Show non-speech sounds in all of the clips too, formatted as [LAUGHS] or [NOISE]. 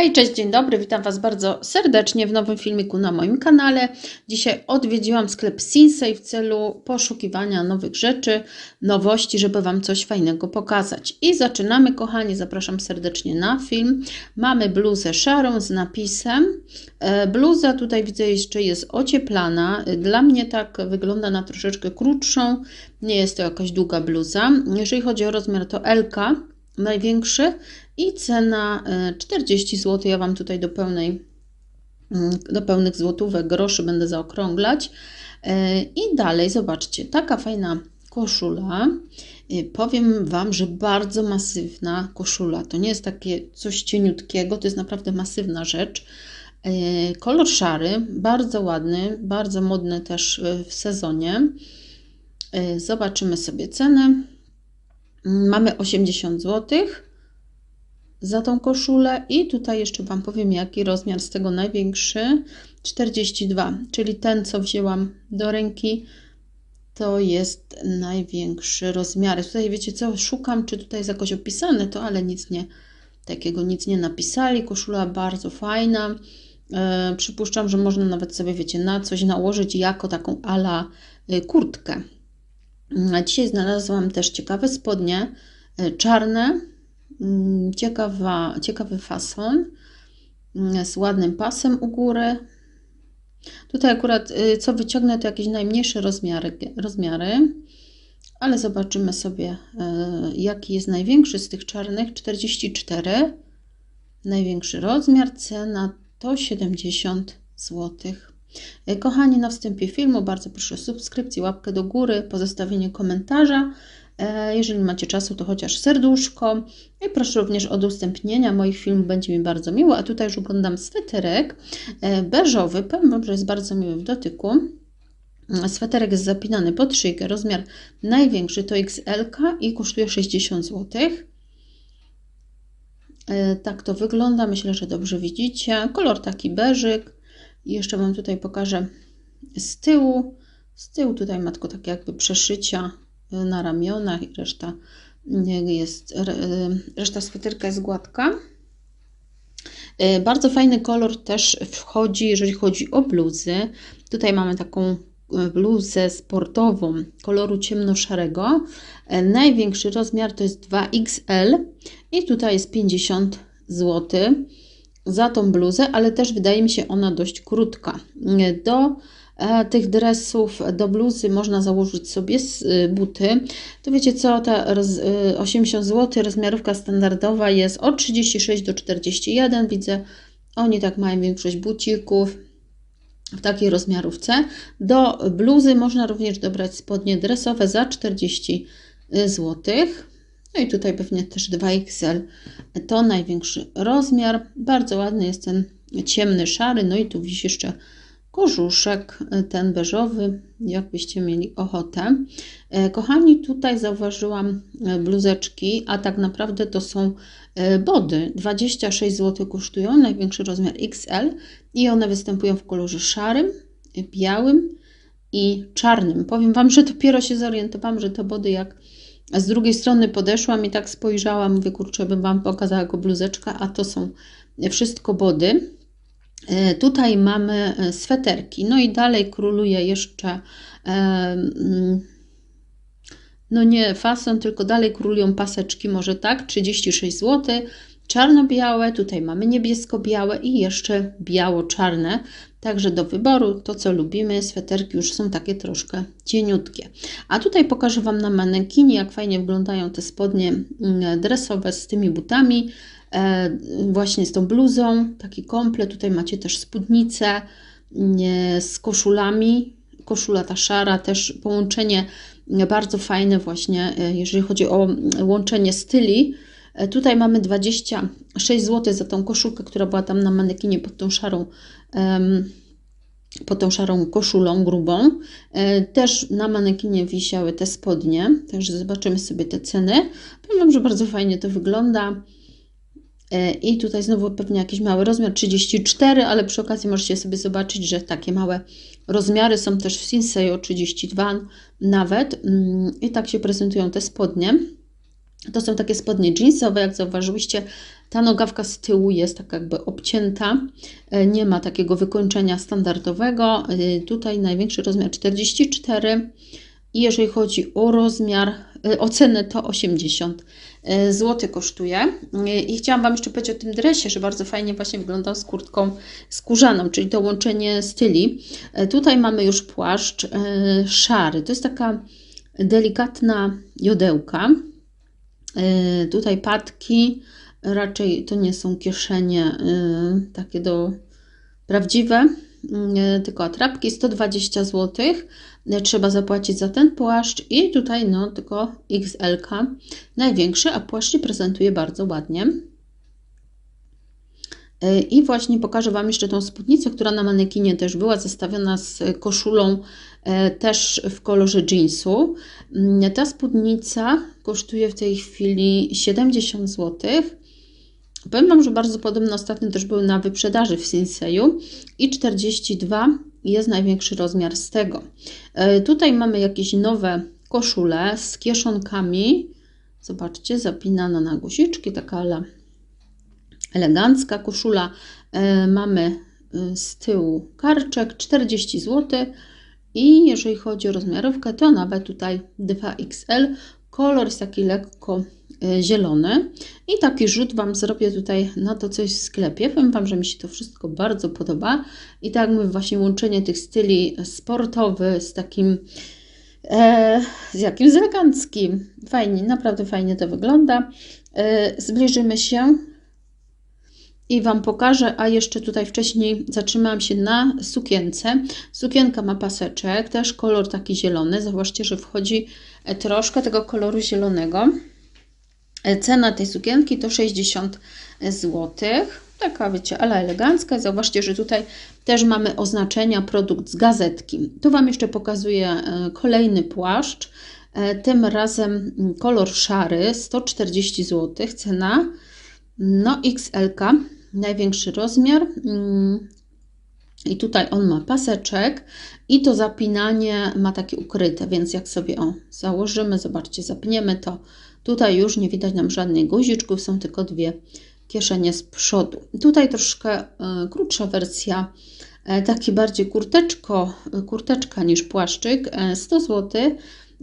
Hej, cześć, dzień dobry, witam Was bardzo serdecznie w nowym filmiku na moim kanale. Dzisiaj odwiedziłam sklep Sinsei w celu poszukiwania nowych rzeczy, nowości, żeby Wam coś fajnego pokazać. I zaczynamy, kochani, zapraszam serdecznie na film. Mamy bluzę szarą z napisem. E, Bluza tutaj widzę jeszcze jest ocieplana. Dla mnie tak wygląda na troszeczkę krótszą. Nie jest to jakaś długa bluza. Jeżeli chodzi o rozmiar, to LK największy i cena e, 40 zł. Ja Wam tutaj do pełnej, mm, do pełnych złotówek, groszy będę zaokrąglać. E, I dalej, zobaczcie, taka fajna koszula. E, Powiem Wam, że bardzo masywna koszula. To nie jest takie coś cieniutkiego, to jest naprawdę masywna rzecz. E, Kolor szary, bardzo ładny, bardzo modny też e, w sezonie. E, Zobaczymy sobie cenę. Mamy 80 zł za tą koszulę i tutaj jeszcze Wam powiem jaki rozmiar z tego największy 42, czyli ten co wzięłam do ręki to jest największy rozmiar. Tutaj wiecie co, szukam czy tutaj jest jakoś opisane to, ale nic nie, takiego nic nie napisali. Koszula bardzo fajna. E, przypuszczam, że można nawet sobie wiecie na coś nałożyć jako taką ala y, kurtkę. Dzisiaj znalazłam też ciekawe spodnie, e, czarne, mm, ciekawa, ciekawy fason mm, z ładnym pasem u góry. Tutaj akurat y, co wyciągnę to jakieś najmniejsze rozmiary, rozmiary, ale zobaczymy sobie e, jaki jest największy z tych czarnych, 44. Największy rozmiar, cena to 70 zł. E, Kochani, na wstępie filmu bardzo proszę o subskrypcję, łapkę do góry, pozostawienie komentarza. E, Jeżeli macie czasu, to chociaż serduszko. I proszę również o udostępnienia moich filmów, będzie mi bardzo miło. A tutaj już oglądam sweterek e, beżowy. Powiem Wam, że jest bardzo miły w dotyku. E, Sweterek jest zapinany pod szyjkę. Rozmiar największy to XL i kosztuje 60 zł. Tak to wygląda. Myślę, że dobrze widzicie. Kolor taki beżyk. I jeszcze Wam tutaj pokażę z tyłu. Z tyłu tutaj ma tylko takie jakby przeszycia na ramionach i reszta jest, reszta sweterka jest gładka. Bardzo fajny kolor też wchodzi, jeżeli chodzi o bluzy. Tutaj mamy taką bluzę sportową koloru ciemnoszarego. Największy rozmiar to jest 2XL i tutaj jest 50 zł za tą bluzę, ale też wydaje mi się ona dość krótka. Do e, tych dresów, do bluzy można założyć sobie buty. To wiecie co, ta roz, 80 zł, rozmiarówka standardowa jest od 36 do 41. Widzę, oni tak mają większość bucików w takiej rozmiarówce. Do bluzy można również dobrać spodnie dresowe za 40 złotych. No i tutaj pewnie też 2XL to największy rozmiar. Bardzo ładny jest ten ciemny, szary. No i tu wisi jeszcze kożuszek, ten beżowy, jakbyście mieli ochotę. Kochani, tutaj zauważyłam bluzeczki, a tak naprawdę to są body. 26 zł kosztują, największy rozmiar XL i one występują w kolorze szarym, białym i czarnym. Powiem Wam, że dopiero się zorientowałam, że to body jak a z drugiej strony podeszłam i tak spojrzałam, mówię, kurczę, bym Wam pokazała go bluzeczka, a to są wszystko body. E, tutaj mamy sweterki, no i dalej króluje jeszcze, e, no nie fason, tylko dalej królują paseczki, może tak, 36 zł, czarno-białe, tutaj mamy niebiesko-białe i jeszcze biało-czarne. Także do wyboru to, co lubimy, sweterki już są takie troszkę cieniutkie. A tutaj pokażę Wam na manekinie, jak fajnie wyglądają te spodnie dresowe z tymi butami, e, właśnie z tą bluzą, taki komplet. Tutaj macie też spódnicę z koszulami, koszula ta szara, też połączenie bardzo fajne właśnie, e, jeżeli chodzi o łączenie styli. E, Tutaj mamy 26 zł za tą koszulkę, która była tam na manekinie pod tą szarą, pod tą szarą koszulą grubą. E, Też na manekinie wisiały te spodnie, także zobaczymy sobie te ceny. Powiem, że bardzo fajnie to wygląda. E, I tutaj znowu pewnie jakiś mały rozmiar 34, ale przy okazji możecie sobie zobaczyć, że takie małe rozmiary są też w Sinsei 32 nawet. Mm, I tak się prezentują te spodnie. To są takie spodnie jeansowe, jak zauważyłyście, Ta nogawka z tyłu jest tak jakby obcięta, e, nie ma takiego wykończenia standardowego. E, tutaj największy rozmiar 44 i jeżeli chodzi o rozmiar, e, o cenę to 80 zł kosztuje. I chciałam Wam jeszcze powiedzieć o tym dresie, że bardzo fajnie właśnie wyglądał z kurtką skórzaną, czyli to łączenie styli. Tutaj mamy już płaszcz szary. To jest taka delikatna jodełka. Tutaj patki, raczej to nie są kieszenie takie do prawdziwe, tylko atrapki 120 zł. Trzeba zapłacić za ten płaszcz i tutaj no tylko XL największy, a płaszcz prezentuje bardzo ładnie. I właśnie pokażę Wam jeszcze tą spódnicę, która na manekinie też była zestawiona z koszulą E, też w kolorze jeansu. Mm, ta spódnica kosztuje w tej chwili 70 zł. Powiem Wam, że bardzo podobne ostatnio też były na wyprzedaży w Sinseju i 42 jest największy rozmiar z tego. E, tutaj mamy jakieś nowe koszule z kieszonkami. Zobaczcie, zapinana na guziczki, taka elegancka koszula. E, mamy z tyłu karczek 40 zł. I jeżeli chodzi o rozmiarówkę, to nawet tutaj 2XL. Kolor jest taki lekko e, zielony. I taki rzut Wam zrobię tutaj na to coś w sklepie. Powiem Wam, że mi się to wszystko bardzo podoba. I tak mówię, właśnie łączenie tych styli sportowy z takim e, z jakimś eleganckim. Fajnie, naprawdę fajnie to wygląda. E, zbliżymy się i Wam pokażę, a jeszcze tutaj wcześniej zatrzymałam się na sukience. Sukienka ma paseczek, też kolor taki zielony. Zobaczcie, że wchodzi e, troszkę tego koloru zielonego. E, cena tej sukienki to 60 zł. Taka, wiecie, ale elegancka. Zobaczcie, że tutaj też mamy oznaczenia produkt z gazetki. Tu Wam jeszcze pokazuję e, kolejny płaszcz. Tym razem kolor szary, 140 zł. Cena no XL największy rozmiar. Mm, I tutaj on ma paseczek i to zapinanie ma takie ukryte, więc jak sobie o założymy, zobaczcie, zapniemy to, tutaj już nie widać nam żadnych guziczków, są tylko dwie kieszenie z przodu. Tutaj troszkę e, krótsza wersja, e, taki bardziej kurteczko, kurteczka niż płaszczyk, 100 e, zł.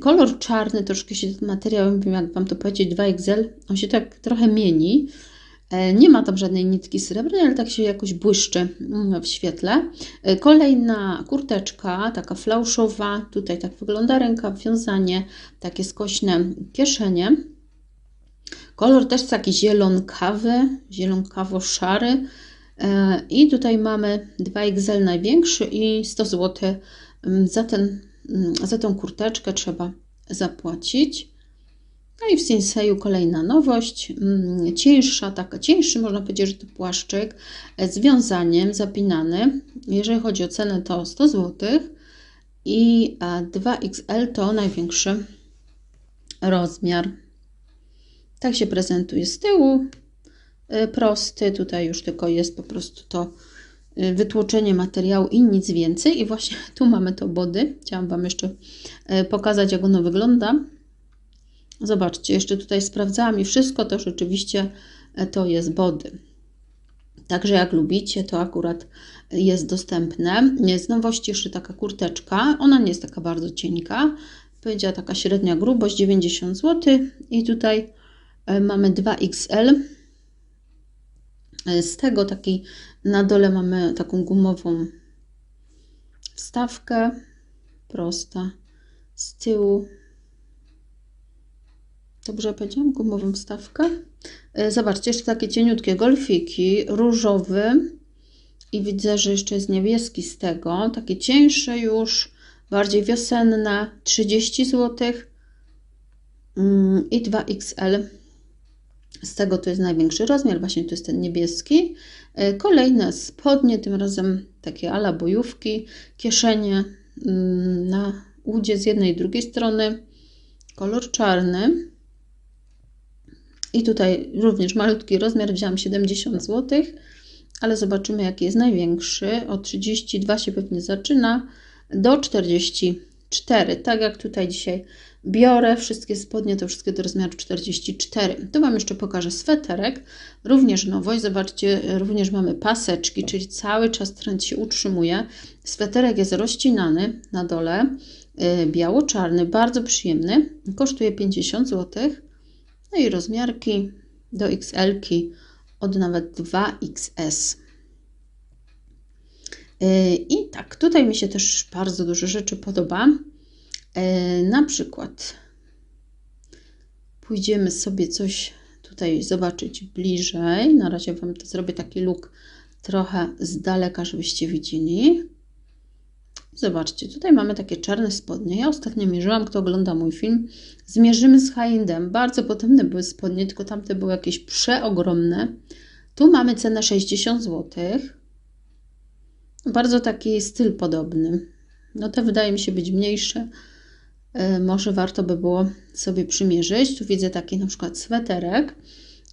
Kolor czarny, troszkę się materiał, nie wiem jak Wam to powiedzieć, 2XL, on się tak trochę mieni. E, nie ma tam żadnej nitki srebrnej, ale tak się jakoś błyszczy mm, w świetle. E, kolejna kurteczka, taka flauszowa. Tutaj tak wygląda ręka, wiązanie, takie skośne kieszenie. Kolor też taki zielonkawy, zielonkawo-szary. E, I tutaj mamy 2XL największy i 100 zł mm, za, ten, mm, za tą kurteczkę trzeba zapłacić. No i w Sinseju kolejna nowość, mm, cieńsza, taka cieńszy, można powiedzieć, że to płaszczyk z wiązaniem zapinany. Jeżeli chodzi o cenę, to 100 zł i 2XL to największy rozmiar. Tak się prezentuje z tyłu, y, prosty, tutaj już tylko jest po prostu to y, wytłoczenie materiału i nic więcej. I właśnie [LAUGHS] tu mamy to body. Chciałam Wam jeszcze pokazać, jak ono wygląda. Zobaczcie, jeszcze tutaj sprawdzałam i wszystko to rzeczywiście e, to jest body. Także jak lubicie, to akurat jest dostępne. Z nowości jeszcze taka kurteczka. Ona nie jest taka bardzo cienka. Powiedziała taka średnia grubość 90 zł. I tutaj e, mamy 2XL. E, z tego taki na dole mamy taką gumową wstawkę. Prosta. Z tyłu Dobrze powiedziałam? Gumową wstawkę. E, zobaczcie, jeszcze takie cieniutkie golfiki, różowy i widzę, że jeszcze jest niebieski z tego. Takie cieńsze już, bardziej wiosenne, 30 zł mm, i 2XL. Z tego to jest największy rozmiar, właśnie to jest ten niebieski. E, kolejne spodnie, tym razem takie ala bojówki, kieszenie mm, na udzie z jednej i drugiej strony, kolor czarny. I tutaj również malutki rozmiar, wziąłam 70 zł, ale zobaczymy jaki jest największy. Od 32 się pewnie zaczyna do 44. Tak jak tutaj dzisiaj biorę wszystkie spodnie, to wszystkie do rozmiaru 44. Tu Wam jeszcze pokażę sweterek, również nowość, zobaczcie, również mamy paseczki, czyli cały czas trend się utrzymuje. Sweterek jest rozcinany na dole, yy, biało-czarny, bardzo przyjemny, kosztuje 50 zł. No i rozmiarki do XL-ki od nawet 2XS. Yy, I tak, tutaj mi się też bardzo dużo rzeczy podoba. Yy, na przykład pójdziemy sobie coś tutaj zobaczyć bliżej. Na razie Wam to zrobię taki look trochę z daleka, żebyście widzieli. Zobaczcie, tutaj mamy takie czarne spodnie. Ja ostatnio mierzyłam, kto ogląda mój film. Zmierzymy z H&M. Bardzo potemne były spodnie, tylko tamte były jakieś przeogromne. Tu mamy cenę 60 zł. Bardzo taki styl podobny. No te wydaje mi się być mniejsze. E, może warto by było sobie przymierzyć. Tu widzę taki na przykład sweterek.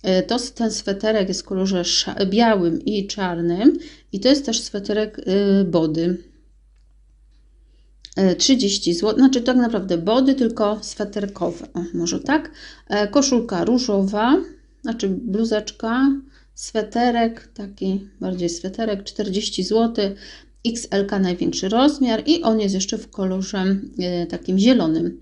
E, to, ten sweterek jest w kolorze białym i czarnym. I to jest też sweterek e, body. 30 zł, znaczy tak naprawdę body, tylko sweterkowe. O, może tak. Koszulka różowa, znaczy bluzeczka sweterek, taki bardziej sweterek, 40 zł, XL największy rozmiar i on jest jeszcze w kolorze e, takim zielonym.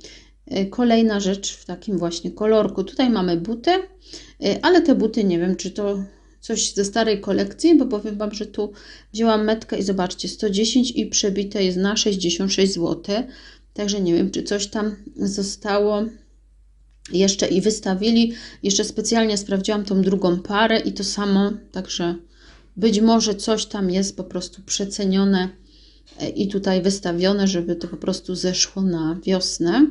E, kolejna rzecz w takim właśnie kolorku. Tutaj mamy buty, e, ale te buty nie wiem, czy to coś ze starej kolekcji, bo powiem Wam, że tu wzięłam metkę i zobaczcie, 110 i przebite jest na 66 zł. Także nie wiem, czy coś tam zostało jeszcze i wystawili. Jeszcze specjalnie sprawdziłam tą drugą parę i to samo, także być może coś tam jest po prostu przecenione e, i tutaj wystawione, żeby to po prostu zeszło na wiosnę.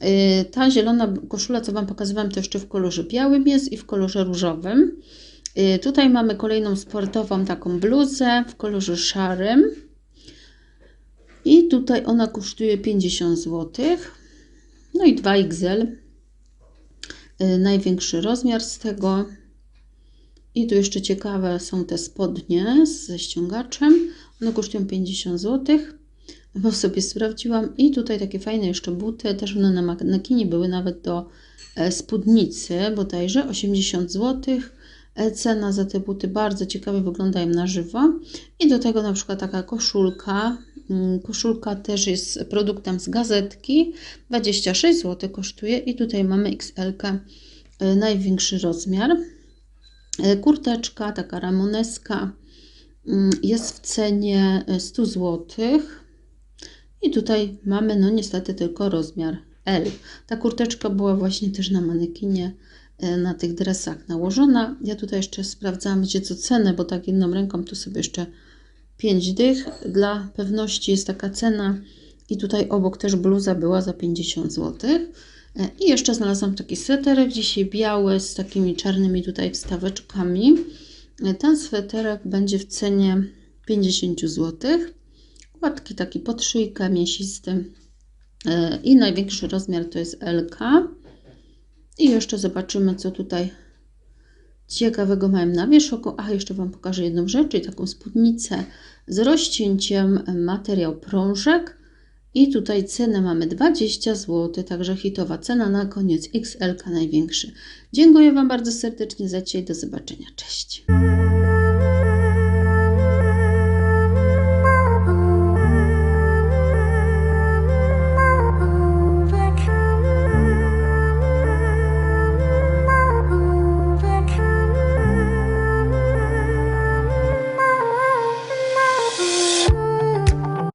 E, ta zielona koszula, co Wam pokazywałam, to jeszcze w kolorze białym jest i w kolorze różowym. E, tutaj mamy kolejną sportową taką bluzę w kolorze szarym. I tutaj ona kosztuje 50 zł. No i 2XL Y, największy rozmiar z tego. I tu jeszcze ciekawe są te spodnie ze ściągaczem. One kosztują 50 zł, bo sobie sprawdziłam. I tutaj takie fajne jeszcze buty, też one na manekinie były nawet do e, spódnicy, bodajże 80 zł. Cena za te buty bardzo ciekawie wyglądają na żywo. I do tego na przykład taka koszulka Mm, koszulka też jest produktem z gazetki. 26 zł kosztuje i tutaj mamy XL, e, największy rozmiar. E, kurteczka, taka ramoneska mm, jest w cenie 100 e, zł. I tutaj mamy, no niestety, tylko rozmiar L. Ta kurteczka była właśnie też na manekinie, na tych dresach nałożona. Ja tutaj jeszcze sprawdzałam, gdzie co cenę, bo tak jedną ręką tu sobie jeszcze 5 dych. Dla pewności jest taka cena. I tutaj obok też bluza była za 50 zł. E, I jeszcze znalazłam taki sweterek, dzisiaj biały, z takimi czarnymi tutaj wstaweczkami. E, ten sweterek będzie w cenie 50 zł. Gładki taki pod szyjkę, mięsisty. E, I największy rozmiar to jest LK. I jeszcze zobaczymy, co tutaj ciekawego miałem na wierzchu. A jeszcze Wam pokażę jedną rzecz, czyli taką spódnicę z rozcięciem materiał prążek. I tutaj cenę mamy 20 zł, także hitowa cena na koniec XL największy. Dziękuję Wam bardzo serdecznie za dzisiaj. Do zobaczenia. Cześć.